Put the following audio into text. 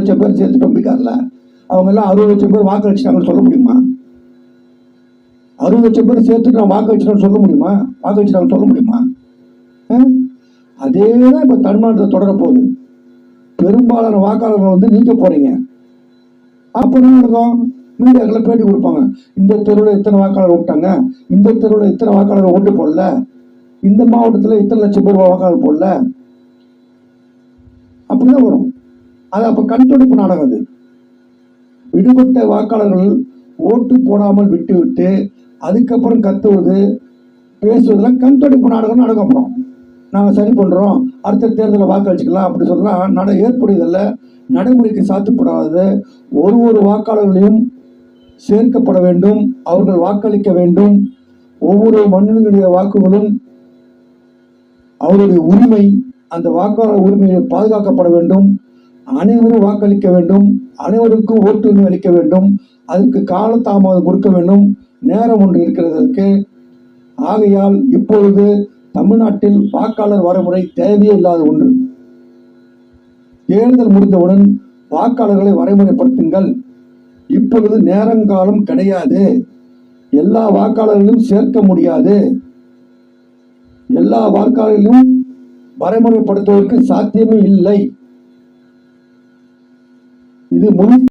லட்சம் பேர் சேர்த்துட்டோம் பீகாரில் அவங்க எல்லாம் அறுபது லட்சம் பேர் வாக்களிச்சிட்டாங்கன்னு சொல்ல முடியுமா? அறுபது லட்சம் பேர் சேர்த்துட்டு நான் வாக்களிச்சிட்டோம்னு சொல்ல முடியுமா? வாக்களிச்சிட்டாங்கன்னு சொல்ல முடியுமா? அதே தான் இப்போ தமிழ்நாட்டில் தொடரப்போகுது பெரும்பாலான வாக்காளர்கள் வந்து நீக்க போகிறீங்க அப்போ என்ன நடக்கும்? மீடியாக்களை பேட்டி கொடுப்பாங்க. இந்த தெருவில் இத்தனை வாக்காளர் விட்டாங்க இந்த தெருவில் இத்தனை வாக்காளர் ஓட்டு போடல? இந்த மாவட்டத்தில் இத்தனை லட்சம் பேர் வாக்காளர் போடல? அப்படிதான் வரும். அது அப்போ கண்துடைப்பு நாடகம் அது. விடுபட்ட வாக்காளர்கள் ஓட்டு போடாமல் விட்டுவிட்டு அதுக்கப்புறம் கத்துவது பேசுவதெல்லாம் கண்துடைப்பு நாடகம் நடக்கும் அப்புறம். நாங்கள் சரி பண்ணுறோம் அடுத்த தேர்தலில் வாக்களிச்சுக்கலாம் அப்படி சொல்லலாம். நட ஏற்புடையதல்ல. நடைமுறைக்கு சாத்தியப்படாதது. ஒரு ஒரு வாக்காளர்களையும் சேர்க்கப்பட வேண்டும் அவர்கள் வாக்களிக்க வேண்டும். ஒவ்வொரு மனிதனுடைய வாக்குகளும் அவருடைய உரிமை அந்த வாக்காளர் உரிமையை பாதுகாக்கப்பட வேண்டும். அனைவரும் வாக்களிக்க வேண்டும். அனைவருக்கும் ஓட்டுரிமை அளிக்க வேண்டும். அதுக்கு காலதாமதம் கொடுக்க வேண்டும். நேரம் ஒன்று இருக்கிறதற்கு. ஆகையால் இப்பொழுது தமிழ்நாட்டில் வாக்காளர் வரைமுறை தேவையே இல்லாத ஒன்று. தேர்தல் முடிந்தவுடன் வாக்காளர்களை வரைமுறைப்படுத்துங்கள். இப்பொழுது நேரங்காலம் கிடையாது. எல்லா வாக்காளர்களையும் சேர்க்க முடியாது. எல்லா வாக்காளர்களையும் வரைமுறைப்படுத்துவதற்கு சாத்தியமே இல்லை. இது முன்